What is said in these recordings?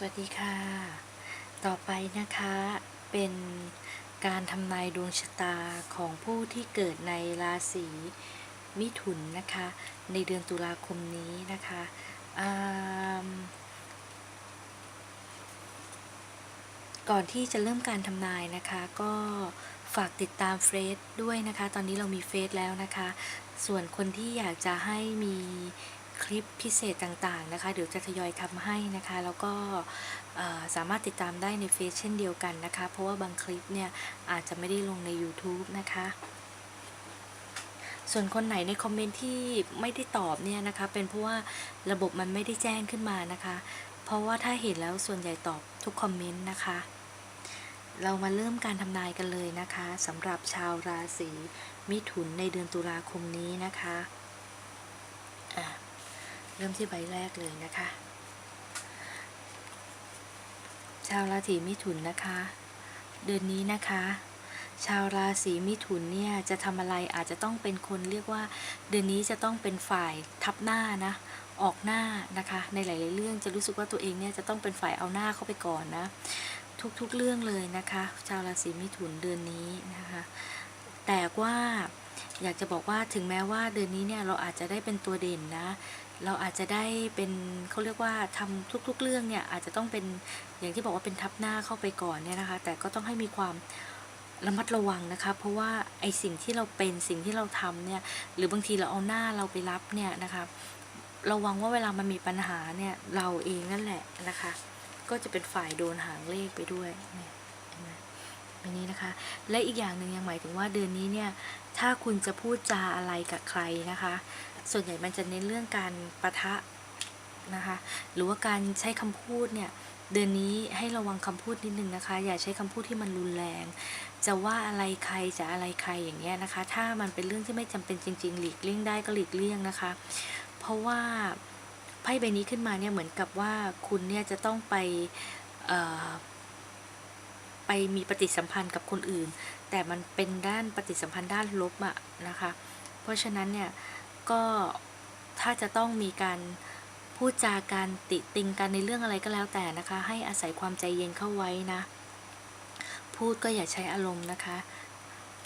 สวัสดีค่ะ ต่อไปนะคะเป็นการทำนายดวงชะตาของผู้ที่เกิดในราศีมิถุนนะคะ ในเดือนตุลาคมนี้นะคะก่อนที่จะเริ่มการทำนายนะคะ ก็ฝากติดตามเฟซด้วยนะคะ ตอนนี้เรามีเฟซแล้วนะคะ ส่วนคนที่อยากจะให้มี คลิปพิเศษต่างๆนะคะ เดี๋ยวจะทยอยทำให้นะคะ แล้วก็สามารถติดตามได้ในเฟซเช่นเดียวกันนะคะ เพราะว่าบางคลิปเนี่ยอาจจะไม่ได้ลงใน YouTube นะคะส่วนคนไหนในคอมเมนต์ที่ไม่ได้ตอบเนี่ยนะคะ เป็นเพราะว่าระบบมันไม่ได้แจ้งขึ้นมานะคะ เพราะว่าถ้าเห็นแล้วส่วนใหญ่ตอบทุกคอมเมนต์นะคะ เรามาเริ่มการทำนายกันเลยนะคะสำหรับชาวราศีมิถุนในเดือนตุลาคมนี้นะคะอะ เริ่มที่ใบแรกเลยนะคะ ชาวราศีมิถุนนะคะ เดือนนี้นะคะ ชาวราศีมิถุนเนี่ยจะทำอะไรอาจจะต้องเป็นคนเรียกว่า เดือนนี้จะต้องเป็นฝ่ายทับหน้านะออกหน้านะคะในหลาย ๆ เรื่องจะรู้สึกว่าตัวเองเนี่ยจะต้องเป็นฝ่ายเอาหน้าเข้าไปก่อนนะ ทุก ๆ เรื่องเลยนะคะ ชาวราศีมิถุนเดือนนี้นะคะ แต่ว่า อยากจะบอกว่าถึงแม้ว่าเดือนนี้เนี่ยเราอาจจะได้เป็นตัวเด่นนะ เราอาจจะได้เป็นเขาเรียกว่าทำทุก ๆ เรื่องเนี่ยอาจจะต้องเป็นอย่างที่บอกว่าเป็นทับหน้าเข้าไปก่อนเนี่ยนะคะ แต่ก็ต้องให้มีความระมัดระวังนะคะ เพราะว่าไอสิ่งที่เราเป็นสิ่งที่เราทำเนี่ยหรือบางทีเราเอาหน้าเราไปรับเนี่ยนะคะระวังว่าเวลามันมีปัญหาเนี่ยเราเองนั่นแหละนะคะ ก็จะเป็นฝ่ายโดนหางเลขไปด้วยเนี่ย แบบนี้นะคะ และอีกอย่างหนึ่งยังหมายถึงว่าเดือนนี้เนี่ยถ้าคุณจะพูดจาอะไรกับใครนะคะ ส่วนใหญ่มันจะเน้นเรื่องการประทะนะคะ หรือว่าการใช้คำพูดเนี่ยเดือนนี้ให้ระวังคำพูดนิดนึงนะคะ อย่าใช้คำพูดที่มันรุนแรง จะว่าอะไรใครจะอะไรใครอย่างเงี้ยนะคะ ถ้ามันเป็นเรื่องที่ไม่จำเป็นจริง ๆ หลีกเลี่ยงได้ก็หลีกเลี่ยงนะคะ เพราะว่าไพ่ใบนี้ขึ้นมาเนี่ยเหมือนกับว่าคุณเนี่ยจะต้องไป ไปมีปฏิสัมพันธ์กับคนอื่น แต่มันเป็นด้านปฏิสัมพันธ์ด้านลบอะนะคะ เพราะฉะนั้นเนี่ยก็ถ้าจะต้องมีการพูดจาการติติงกันในเรื่องอะไรก็แล้วแต่นะคะ ให้อาศัยความใจเย็นเข้าไว้นะ พูดก็อย่าใช้อารมณ์นะคะ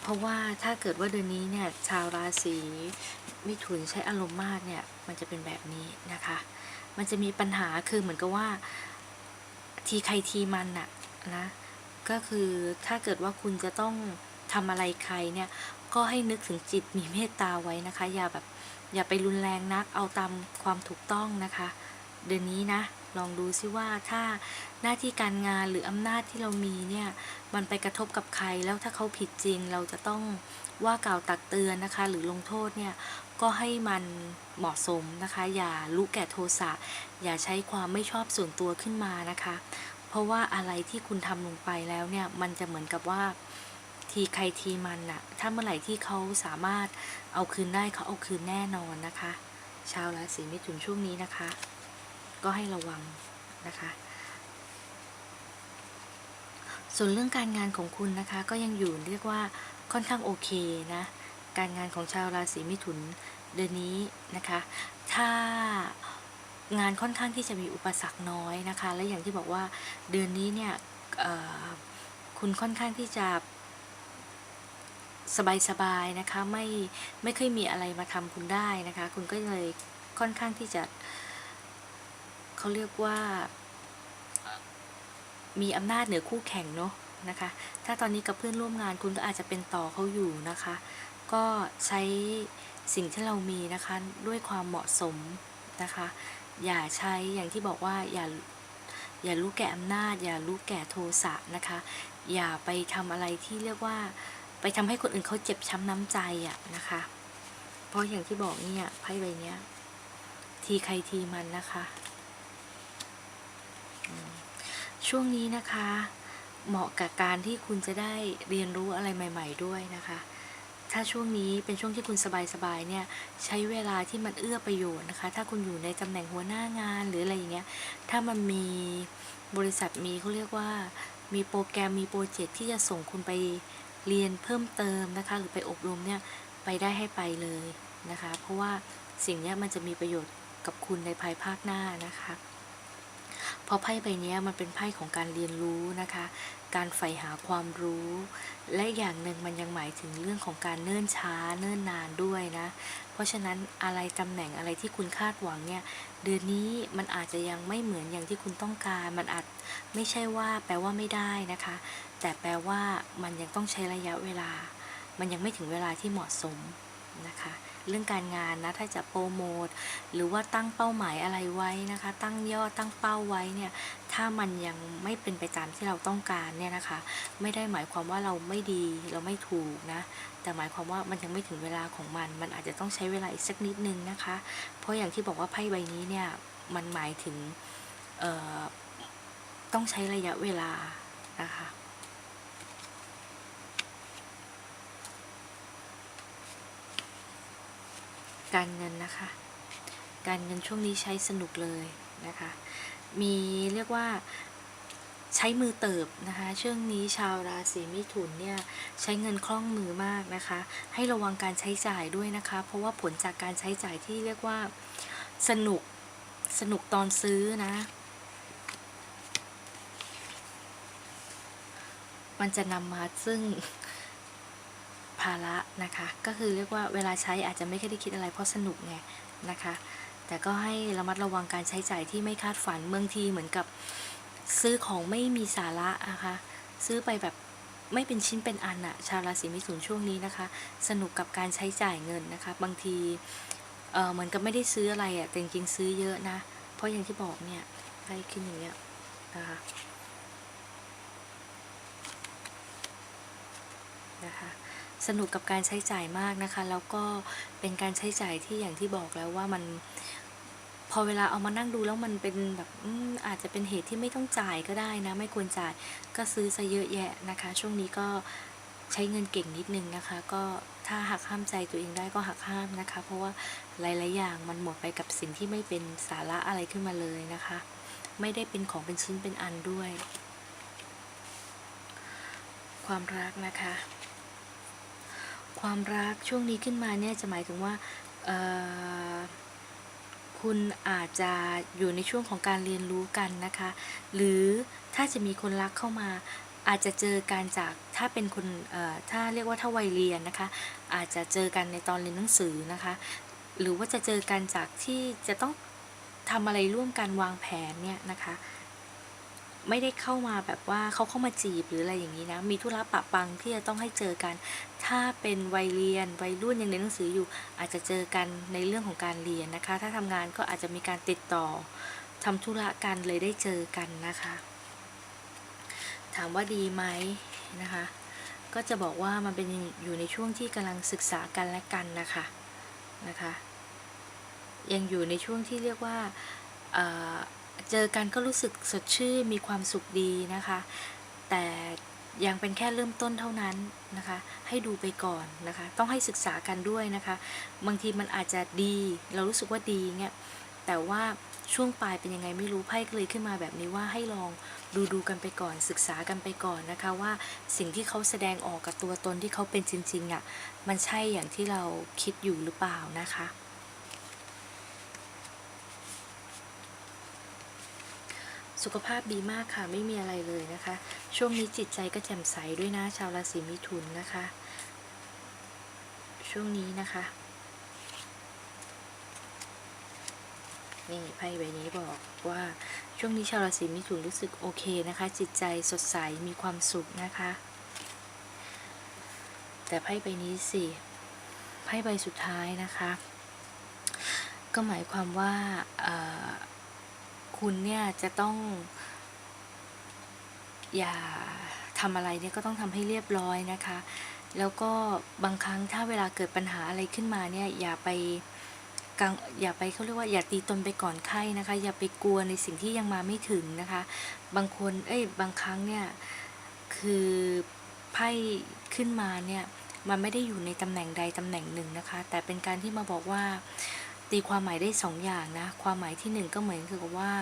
เพราะว่าถ้าเกิดว่าเดือนนี้เนี่ยชาวราศีมิถุนใช้อารมณ์มากเนี่ยมันจะเป็นแบบนี้นะคะ มันจะมีปัญหาคือเหมือนกับว่าทีใครทีมันน่ะนะ ก็คือถ้าเกิดว่าคุณจะต้องทำอะไรใครเนี่ย ก็ให้นึกถึงจิตมีเมตตาไว้นะคะ อย่าแบบอย่าไปรุนแรงนัก เอาตามความถูกต้องนะคะ เดือนนี้นะ ลองดูซิว่าถ้าหน้าที่การงานหรืออำนาจที่เรามีเนี่ย มันไปกระทบกับใครแล้วถ้าเขาผิดจริง เราจะต้องว่ากล่าวตักเตือนนะคะ หรือลงโทษเนี่ยก็ให้มันเหมาะสมนะคะ อย่ารู้แก่โทสะอย่าใช้ความไม่ชอบส่วนตัวขึ้นมานะคะ เพราะว่าอะไรที่คุณทำลงไปแล้วเนี่ย มันจะเหมือนกับว่าทีใครทีมันน่ะ ถ้าเมื่อไหร่ที่เขาสามารถเอาคืนได้เขาเอาคืนแน่นอนนะคะ ชาวราศีมิถุนช่วงนี้นะคะ ก็ให้ระวังนะคะ ส่วนเรื่องการงานของคุณนะคะ ก็ยังอยู่เรียกว่าค่อนข้างโอเคนะ การงานของชาวราศีมิถุนเดือนนี้นะคะ ถ้า งานค่อนข้างที่จะมีอุปสรรคน้อยนะคะ และอย่างที่บอกว่าเดือนนี้เนี่ยคุณค่อนข้างที่จะสบายๆนะคะไม่ไม่เคยมีอะไรมาทำคุณได้นะคะ คุณก็เลยค่อนข้างที่จะเขาเรียกว่า มีอำนาจเหนือคู่แข่งเนาะนะคะ ถ้าตอนนี้กับเพื่อนร่วมงานคุณก็อาจจะเป็นต่อเขาอยู่นะคะ ก็ใช้สิ่งที่เรามีนะคะด้วยความเหมาะสมนะคะ อย่าใช้อย่างที่บอกว่าอย่าอย่ารู้แก่อำนาจ อย่ารู้แก่โทสะนะคะ อย่าไปทำอะไรที่เรียกว่า ไปทำให้คนอื่นเขาเจ็บช้ำน้ำใจอะนะคะ เพราะอย่างที่บอกเนี่ยไพ่ใบเนี้ย ทีใครทีมันนะคะ ช่วงนี้นะคะ เหมาะกับการที่คุณจะได้เรียนรู้อะไรใหม่ ๆ ด้วยนะคะ ถ้าช่วงนี้เป็นช่วงที่คุณสบายๆเนี่ยใช้เวลาที่มันเอื้อประโยชน์นะคะ ถ้าคุณอยู่ในตำแหน่งหัวหน้างานหรืออะไรอย่างเงี้ยถ้ามันมีบริษัทมีเขาเรียกว่า มีโปรแกรมมีโปรเจกต์ที่จะส่งคุณไปเรียนเพิ่มเติมนะคะ หรือไปอบรมเนี่ยไปได้ให้ไปเลยนะคะ เพราะว่าสิ่งนี้มันจะมีประโยชน์กับคุณในภายภาคหน้านะคะ ราะไพ่ใบนี้มันเป็นไพ่ของการเรียนรู้นะคะ การใฝ่หาความรู้ และอย่างหนึ่งมันยังหมายถึงเรื่องของการเนิ่นช้าเนิ่นนานด้วยนะ เพราะฉะนั้นอะไรตำแหน่งอะไรที่คุณคาดหวังเนี่ย เดือนนี้มันอาจจะยังไม่เหมือนอย่างที่คุณต้องการ มันอาจไม่ใช่ว่าแปลว่าไม่ได้นะคะ แต่แปลว่ามันยังต้องใช้ระยะเวลา มันยังไม่ถึงเวลาที่เหมาะสมนะคะ เรื่องการงานนะถ้าจะโปรโมทหรือว่าตั้งเป้าหมายอะไรไว้นะคะ ตั้งยอดตั้งเป้าไว้เนี่ยถ้ามันยังไม่เป็นไปตามที่เราต้องการเนี่ยนะคะ ไม่ได้หมายความว่าเราไม่ดีเราไม่ถูกนะแต่หมายความว่ามันยังไม่ถึงเวลาของมัน มันอาจจะต้องใช้เวลาอีกสักนิดนึงนะคะ เพราะอย่างที่บอกว่าไพ่ใบนี้เนี่ยมันหมายถึงต้องใช้ระยะเวลานะคะ การเงินนะคะ การเงินช่วงนี้ใช้สนุกเลยนะคะ มีเรียกว่าใช้มือเติบนะคะช่วงนี้ชาวราศีมิถุนเนี่ยใช้เงินคล่องมือมากนะคะ ให้ระวังการใช้จ่ายด้วยนะคะ เพราะว่าผลจากการใช้จ่ายที่เรียกว่าสนุกสนุกตอนซื้อนะ มันจะนำมาซึ่ง ภาระนะคะ ก็คือเรียกว่าเวลาใช้อาจจะไม่ค่อยได้คิดอะไรเพราะสนุกไงนะคะ แต่ก็ให้ระมัดระวังการใช้จ่ายที่ไม่คาดฝันเมืองทีเหมือนกับซื้อของไม่มีสาระนะคะ ซื้อไปแบบไม่เป็นชิ้นเป็นอันอะชาวราศีมิถุนช่วงนี้นะคะ สนุกกับการใช้จ่ายเงินนะคะ บางทีเออเหมือนกับไม่ได้ซื้ออะไรอะแต่จริงๆซื้อเยอะนะ เพราะอย่างที่บอกเนี่ยไพ่ขึ้นอย่างเงี้ยนะคะนะคะ สนุกกับการใช้จ่ายมากนะคะ แล้วก็เป็นการใช้จ่ายที่อย่างที่บอกแล้วว่ามันพอเวลาเอามานั่งดูแล้วมันเป็นแบบออาจจะเป็นเหตุที่ไม่ต้องจ่ายก็ได้นะ ไม่ควรจ่ายก็ซื้อซะเยอะแยะนะคะ ช่วงนี้ก็ใช้เงินเก่งนิดนึงนะคะ ก็ถ้าหักห้ามใจตัวเองได้ก็หักห้ามนะคะ เพราะว่าหลาย ๆ อย่างมันหมดไปกับสิ่งที่ไม่เป็นสาระอะไรขึ้นมาเลยนะคะ ไม่ได้เป็นของเป็นชิ้นเป็นอันด้วย ความรักนะคะ ความรักช่วงนี้ขึ้นมาเนี่ยจะหมายถึงว่าคุณอาจจะอยู่ในช่วงของการเรียนรู้กันนะคะ หรือถ้าจะมีคนรักเข้ามา อาจจะเจอกันจากถ้าเป็นคนถ้าเรียกว่าถ้าวัยเรียนนะคะ อาจจะเจอกันในตอนเรียนหนังสือนะคะ หรือว่าจะเจอกันจากที่จะต้องทำอะไรร่วมกันวางแผนเนี่ยนะคะ ไม่ได้เข้ามาแบบว่าเขาเข้ามาจีบหรืออะไรอย่างนี้นะ มีธุระปะปังที่จะต้องให้เจอกัน ถ้าเป็นวัยเรียนวัยรุ่นยังเรียนหนังสืออยู่ อาจจะเจอกันในเรื่องของการเรียนนะคะ ถ้าทำงานก็อาจจะมีการติดต่อทำธุระกันเลยได้เจอกันนะคะ ถามว่าดีไหมนะคะ ก็จะบอกว่ามันเป็นอยู่ในช่วงที่กำลังศึกษากันและกันนะคะนะคะ ยังอยู่ในช่วงที่เรียกว่า เจอกันก็รู้สึกสดชื่นมีความสุขดีนะคะ แต่ยังเป็นแค่เริ่มต้นเท่านั้นนะคะ ให้ดูไปก่อนนะคะ ต้องให้ศึกษากันด้วยนะคะ บางทีมันอาจจะดี เรารู้สึกว่าดีเงี้ยแต่ว่าช่วงปลายเป็นยังไงไม่รู้ไพ่ก็เลยขึ้นมาแบบนี้ว่าให้ลองดูดูกันไปก่อนศึกษากันไปก่อนนะคะ ว่าสิ่งที่เขาแสดงออกกับตัวตนที่เขาเป็นจริงๆอะ่ะมันใช่อย่างที่เราคิดอยู่หรือเปล่านะคะ สุขภาพดีมากค่ะไม่มีอะไรเลยนะคะ ช่วงนี้จิตใจก็แจ่มใสด้วยนะชาวราศีมิถุนนะคะ ช่วงนี้นะคะนี่ไพ่ใบนี้บอกว่าช่วงนี้ชาวราศีมิถุนรู้สึกโอเคนะคะ จิตใจสดใสมีความสุขนะคะ แต่ไพ่ใบนี้สิไพ่ใบสุดท้ายนะคะ ก็หมายความว่า คุณเนี่ยจะต้อง อย่าทำอะไรเนี่ยก็ต้องทำให้เรียบร้อยนะคะ แล้วก็บางครั้งถ้าเวลาเกิดปัญหาอะไรขึ้นมาเนี่ยอย่าไปกังอย่าไปเขาเรียกว่าอย่าตีตนไปก่อนไข้นะคะ อย่าไปกลัวในสิ่งที่ยังมาไม่ถึงนะคะ บางคนเอ้ยบางครั้งเนี่ยคือไพ่ขึ้นมาเนี่ยมันไม่ได้อยู่ในตำแหน่งใดตำแหน่งหนึ่งนะคะ แต่เป็นการที่มาบอกว่า ตีความหมายได้สองอย่างนะ ความหมายที่หนึ่งก็เหมือนคือกับว่า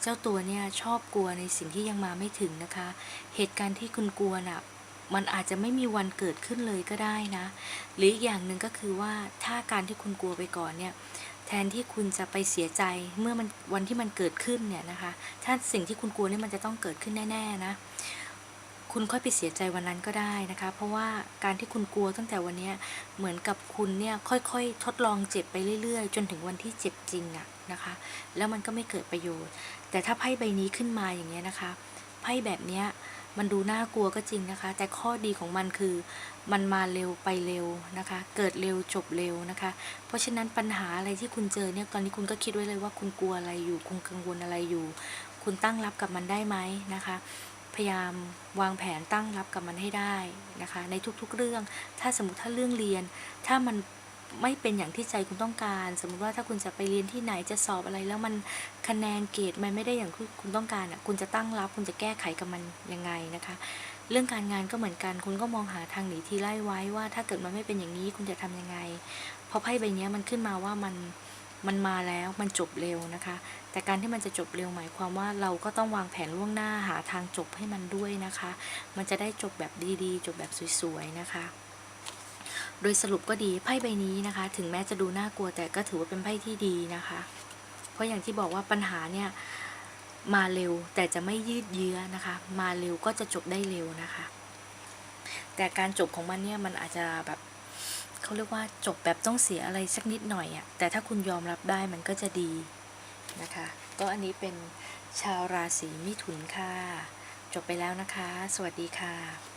เจ้าตัวเนี่ยชอบกลัวในสิ่งที่ยังมาไม่ถึงนะคะ เหตุการณ์ที่คุณกลัวน่ะมันอาจจะไม่มีวันเกิดขึ้นเลยก็ได้นะ หรืออีกอย่างหนึ่งก็คือว่าถ้าการที่คุณกลัวไปก่อนเนี่ยแทนที่คุณจะไปเสียใจเมื่อมันวันที่มันเกิดขึ้นเนี่ยนะคะ ถ้าสิ่งที่คุณกลัวเนี่ยมันจะต้องเกิดขึ้นแน่ๆนะ คุณค่อยไปเสียใจวันนั้นก็ได้นะคะ เพราะว่าการที่คุณกลัวตั้งแต่วันนี้เหมือนกับคุณเนี่ยค่อยๆ ทดลองเจ็บไปเรื่อยๆ จนถึงวันที่เจ็บจริงอะนะคะ แล้วมันก็ไม่เกิดประโยชน์ แต่ถ้าไพ่ใบนี้ขึ้นมาอย่างเงี้ยนะคะไพ่แบบเนี้ยมันดูน่ากลัวก็จริงนะคะ แต่ข้อดีของมันคือมันมาเร็วไปเร็วนะคะ เกิดเร็วจบเร็วนะคะ เพราะฉะนั้นปัญหาอะไรที่คุณเจอเนี่ยตอนนี้คุณก็คิดไว้เลยว่าคุณกลัวอะไรอยู่ คุณกังวลอะไรอยู่ คุณตั้งรับกับมันได้ไหมนะคะ พยายามวางแผนตั้งรับกับมันให้ได้นะคะ ในทุกๆเรื่อง ถ้าสมมติถ้าเรื่องเรียน ถ้ามันไม่เป็นอย่างที่ใจคุณต้องการ สมมติว่าถ้าคุณจะไปเรียนที่ไหนจะสอบอะไร แล้วมันคะแนนเกรดมันไม่ได้อย่างที่คุณต้องการอะคุณจะตั้งรับ คุณจะแก้ไขกับมันยังไงนะคะ เรื่องการงานก็เหมือนกัน คุณก็มองหาทางหนีทีไล่ไว้ว่า ถ้าเกิดมันไม่เป็นอย่างนี้คุณจะทำยังไงเพราะไพ่ใบเนี้ยมันขึ้นมาว่ามัน มันมาแล้วมันจบเร็วนะคะ แต่การที่มันจะจบเร็วหมายความว่าเราก็ต้องวางแผนล่วงหน้าหาทางจบให้มันด้วยนะคะ มันจะได้จบแบบดีๆ จบแบบสวยๆนะคะ โดยสรุปก็ดีไพ่ใบนี้นะคะ ถึงแม้จะดูน่ากลัวแต่ก็ถือว่าเป็นไพ่ที่ดีนะคะ เพราะอย่างที่บอกว่าปัญหาเนี่ยมาเร็วแต่จะไม่ยืดเยื้อนะคะ มาเร็วก็จะจบได้เร็วนะคะ แต่การจบของมันเนี่ยมันอาจจะแบบ เขาเรียกว่าจบแบบต้องเสียอะไรสักนิดหน่อยอะ่ะแต่ถ้าคุณยอมรับได้มันก็จะดีนะคะ ก็อันนี้เป็นชาวราศีมิถุนค่ะ จบไปแล้วนะคะ สวัสดีค่ะ